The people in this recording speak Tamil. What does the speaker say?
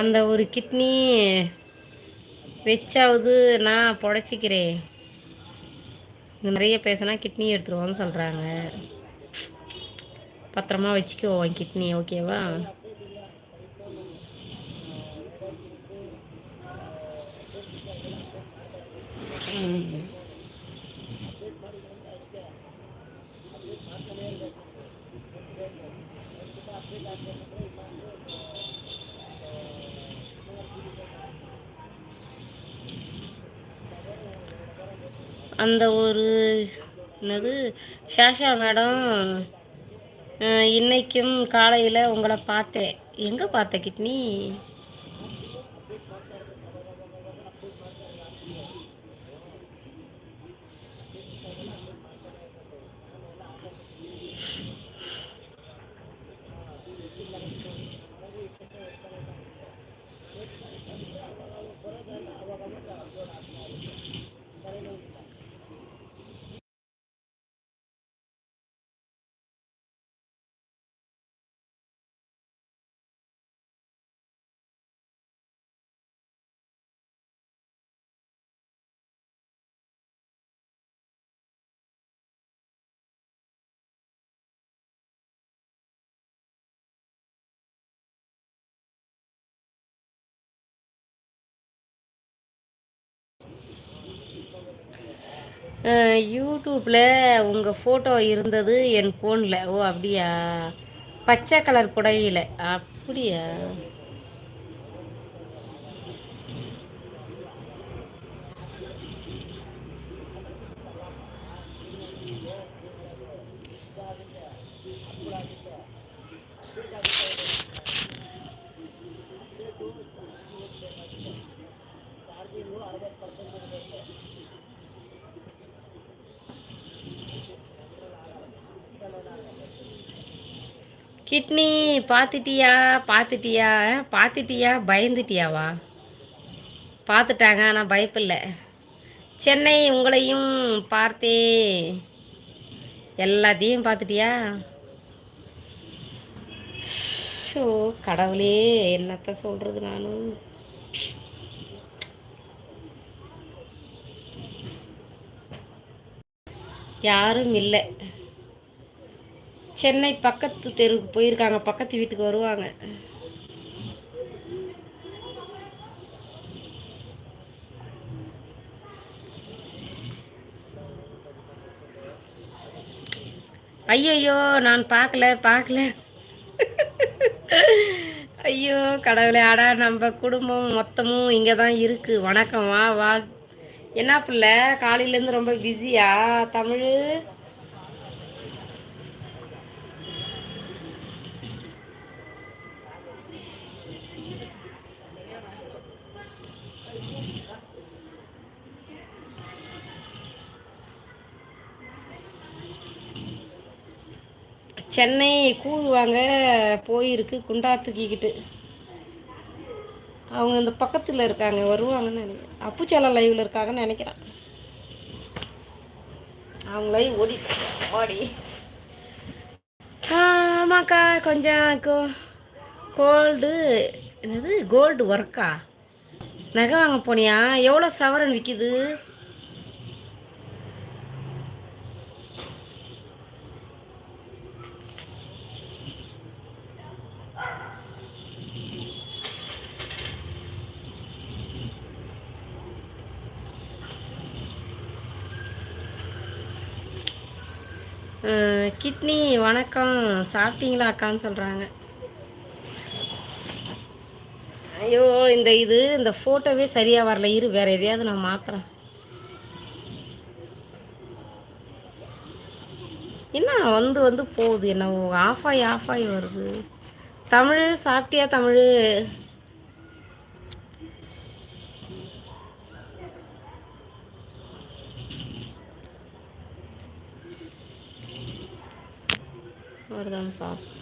அந்த ஒரு கிட்னி வச்சாவது நான் புடச்சிக்கிறேன். நிறைய பேசினா கிட்னி எடுத்துருவோன்னு சொல்கிறாங்க பத்திரமா வச்சுக்குவோம் உன் கிட்னி ஓகேவா? அந்த ஒரு என்னது ஷாஷா மேடம் இன்னைக்கும் காலையில் உங்களை பார்த்தேன். எங்கே பார்த்த கிட்னி? யூடியூப்பில் உங்கள் ஃபோட்டோ இருந்தது என் ஃபோனில் ஓ அப்படியா? பச்சை கலர் புடவையில். அப்படியா? கிட்னி பார்த்துட்டியா பார்த்துட்டியா? பார்த்துட்டியா பயந்துட்டியாவா? பார்த்துட்டாங்க ஆனால் பயப்பில்லை. சென்னை உங்களையும் பார்த்தே. எல்லாத்தையும் பார்த்துட்டியா? ஸோ கடவுளே என்னத்த சொல்கிறது நானும் யாரும் இல்லை. சென்னை பக்கத்து தெருவுக்கு போயிருக்காங்க. பக்கத்து வீட்டுக்கு வருவாங்க. ஐயையோ நான் பார்க்கல பார்க்கல. ஐயோ கடவுளே ஆடா நம்ம குடும்பம் மொத்தமும் இங்கே தான் இருக்குது வணக்கம் வா வா. என்ன பிள்ளை காலையிலேருந்து ரொம்ப பிஸியா தமிழ்? சென்னை கூழ் வாங்க போயிருக்கு குண்டா தூக்கிக்கிட்டு. அவங்க இந்த பக்கத்தில் இருக்காங்க வருவாங்கன்னு நினைக்கிறேன். அப்புச்சாலா லைவில் இருக்காங்கன்னு நினைக்கிறேன். அவங்க லைவ் ஓடி ஓடி. ஆமாக்கா கொஞ்சம் கோ கோல்டு என்னது கோல்டு ஒர்க்கா நகை வாங்க போனியா? எவ்வளோ சவரன் விற்கிது கிட்னி வணக்கம் சாப்பிட்டீங்களா அக்கான்னு சொல்கிறாங்க ஐயோ இந்த இது இந்த ஃபோட்டோவே சரியாக வரல. இரு வேறு எதையாவது நான் மாற்றுறேன் என்ன வந்து வந்து போகுது என்ன ஆஃப் ஆகி ஆஃப் ஆகி வருது. தமிழ் சாப்பிட்டியா தமிழ்? அவ்வளோதான் பார்ப்போம்